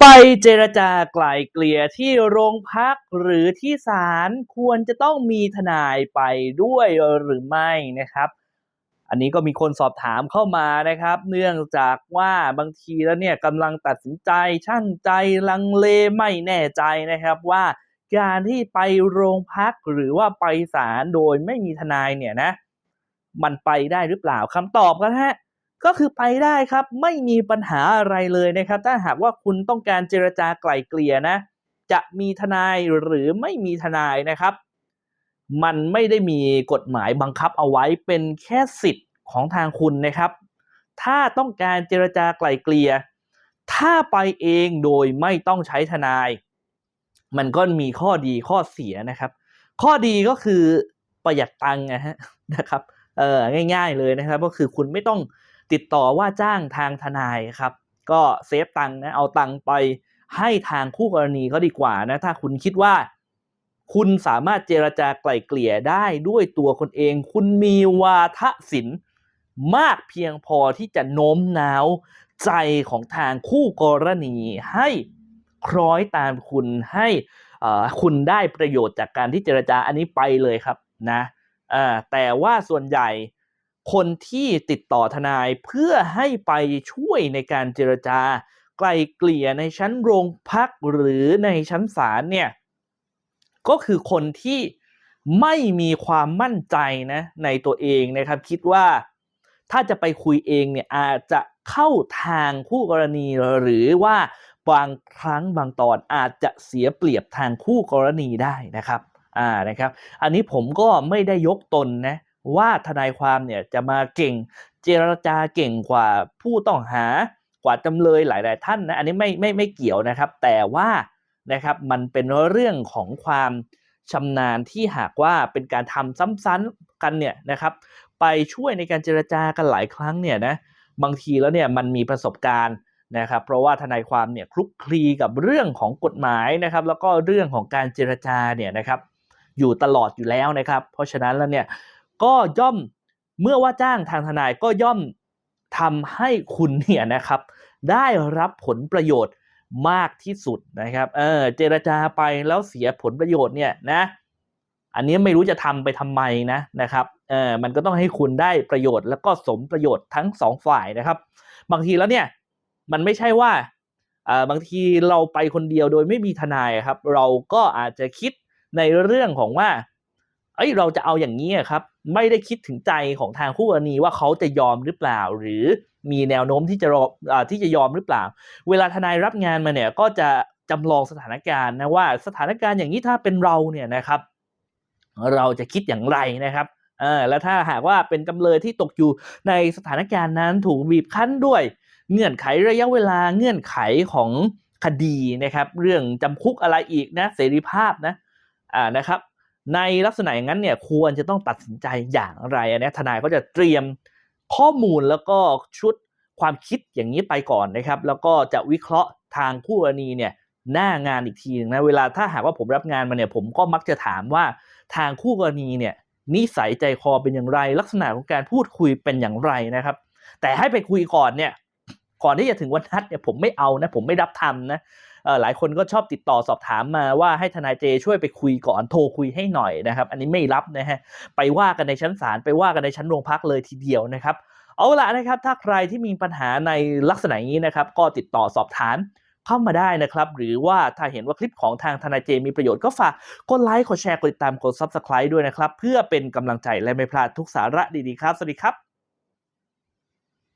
ไปเจรจาไกล่เกลี่ยที่โรงพักหรือที่ศาลควรจะต้องมีทนายไปด้วยหรือไม่นะครับ อันนี้ก็มีคนสอบถามเข้ามานะครับ เนื่องจากว่าบางทีแล้วเนี่ยกำลังตัดสินใจช่างใจลังเลไม่แน่ใจนะครับว่าการที่ไปโรงพักหรือว่าไปศาลโดยไม่มีทนายเนี่ยนะ มันไปได้หรือเปล่าคำตอบก็ฮะ ก็คือไปได้ครับไม่มีปัญหาอะไรเลยนะครับ ถ้าหากว่าคุณต้องการเจรจาไกล่เกลี่ยนะ จะมีทนายหรือไม่มีทนายนะครับ มันไม่ได้มีกฎหมายบังคับเอาไว้เป็นแค่สิทธิ์ของทางคุณนะครับ ถ้าต้องการเจรจาไกล่เกลี่ยถ้าไปเองโดยไม่ต้องใช้ทนาย มันก็มีข้อดีข้อเสียนะครับ ข้อดีก็คือประหยัดตังค์นะฮะนะครับเออง่าย ๆเลยนะครับ ก็คือคุณไม่ต้อง ติดต่อว่าจ้างทางทนายครับ ก็เซฟตังค์นะ เอาตังค์ไปให้ทางคู่กรณีก็ดีกว่านะ ถ้าคุณคิดว่า คุณสามารถเจรจาไกล่เกลี่ยได้ด้วยตัวคนเอง คุณมีวาทศิลป์มากเพียงพอที่จะโน้มน้าวใจของทางคู่กรณีให้คล้อยตามคุณให้อ่อคุณได้ประโยชน์จากการที่เจรจาอันนี้ไปเลยครับนะแต่ว่าส่วนใหญ่ คนที่ติดต่อทนายเพื่อให้ไปช่วยในการเจรจา ไกลเกลี่ยในชั้นโรงพักหรือในชั้นศาลเนี่ยก็คือคนที่ไม่มีความมั่นใจนะในตัวเองนะครับ คิดว่าถ้าจะไปคุยเองเนี่ยอาจจะเข้าทางคู่กรณีหรือว่าบางครั้งบางตอนอาจจะเสียเปรียบทางคู่กรณีได้นะครับอ่านะครับ อันนี้ผมก็ไม่ได้ยกตนนะ ว่าทนายความเนี่ยจะมาเก่งเจรจาเก่งกว่าผู้ต้องหากว่าจำเลยหลาย ๆ ท่านนะอันนี้ไม่ไม่ไม่เกี่ยวนะครับ แต่ว่านะครับมันเป็นเรื่องของความชำนาญที่หากว่าเป็นการทำซ้ำๆกันเนี่ยนะครับ ไปช่วยในการเจรจากันหลายครั้งเนี่ยนะบางทีแล้วเนี่ยมันมีประสบการณ์นะครับ เพราะว่าทนายความเนี่ยคลุกคลีกับเรื่องของกฎหมายนะครับ แล้วก็เรื่องของการเจรจาเนี่ยนะครับ อยู่ตลอดอยู่แล้วนะครับ เพราะฉะนั้นแล้วเนี่ย ก็ย่อมเมื่อว่าจ้างทางทนายก็ย่อมทำให้คุณเนี่ยนะครับ ได้รับผลประโยชน์มากที่สุดนะครับ เออเจรจาไปแล้วเสียผลประโยชน์เนี่ยนะ อันนี้ไม่รู้จะทำไปทำไมนะนะครับ เออมันก็ต้องให้คุณได้ประโยชน์แล้วก็สมประโยชน์ทั้งสองฝ่ายนะครับ บางทีแล้วเนี่ยมันไม่ใช่ว่าอ่าบางทีเราไปคนเดียวโดยไม่มีทนายครับ เราก็อาจจะคิดในเรื่องของว่า เอ้ยเราจะเอาอย่างนี้ครับ ไม่ได้คิดถึงใจของทางคู่กรณีว่าเขาจะยอมหรือเปล่า หรือมีแนวโน้มที่จะรอที่จะยอมหรือเปล่า เวลาทนายรับงานมาเนี่ยก็จะจำลองสถานการณ์นะว่าสถานการณ์อย่างนี้ถ้าเป็นเราเนี่ยนะครับ เราจะคิดอย่างไรนะครับเออแล้วถ้าหากว่าเป็นจำเลยที่ตกอยู่ในสถานการณ์นั้นถูกบีบคั้นด้วย เงื่อนไขระยะเวลาเงื่อนไขของคดีนะครับ เรื่องจำคุกอะไรอีกนะเสรีภาพนะอ่านะครับ ในลักษณะอย่างนั้นเนี่ยควรจะต้องตัดสินใจอย่างไรอันนี้ทนายก็จะเตรียมข้อมูลแล้วก็ชุดความคิดอย่างนี้ไปก่อนนะครับ แล้วก็จะวิเคราะห์ทางคู่กรณีเนี่ยหน้างานอีกทีนึงนะเวลาถ้าหากว่าผมรับงานมาเนี่ยผมก็มักจะถามว่าทางคู่กรณีเนี่ยนิสัยใจคอเป็นอย่างไร ลักษณะของการพูดคุยเป็นอย่างไรนะครับ แต่ให้ไปคุยก่อนเนี่ยก่อนที่จะถึงวันนัดเนี่ยผมไม่เอานะผมไม่รับทำนะ หลายคนก็ชอบติดต่อสอบถามมาว่าให้ทนายเจช่วยไปคุยก่อนโทรคุยให้หน่อยนะครับ อันนี้ไม่รับนะฮะไปว่ากันในชั้นศาลไปว่ากันในชั้นโรงพักเลยทีเดียวนะครับเอาละนะครับถ้าใครที่มีปัญหาในลักษณะนี้นะครับก็ติดต่อสอบถามเข้ามาได้นะครับ หรือว่าถ้าเห็นว่าคลิปของทางทนายเจมีประโยชน์ก็ฝากกดไลค์กดแชร์กดติดตามกด Subscribe ด้วยนะครับ เพื่อเป็นกำลังใจและไม่พลาดทุกสาระดีๆครับ สวัสดีครับ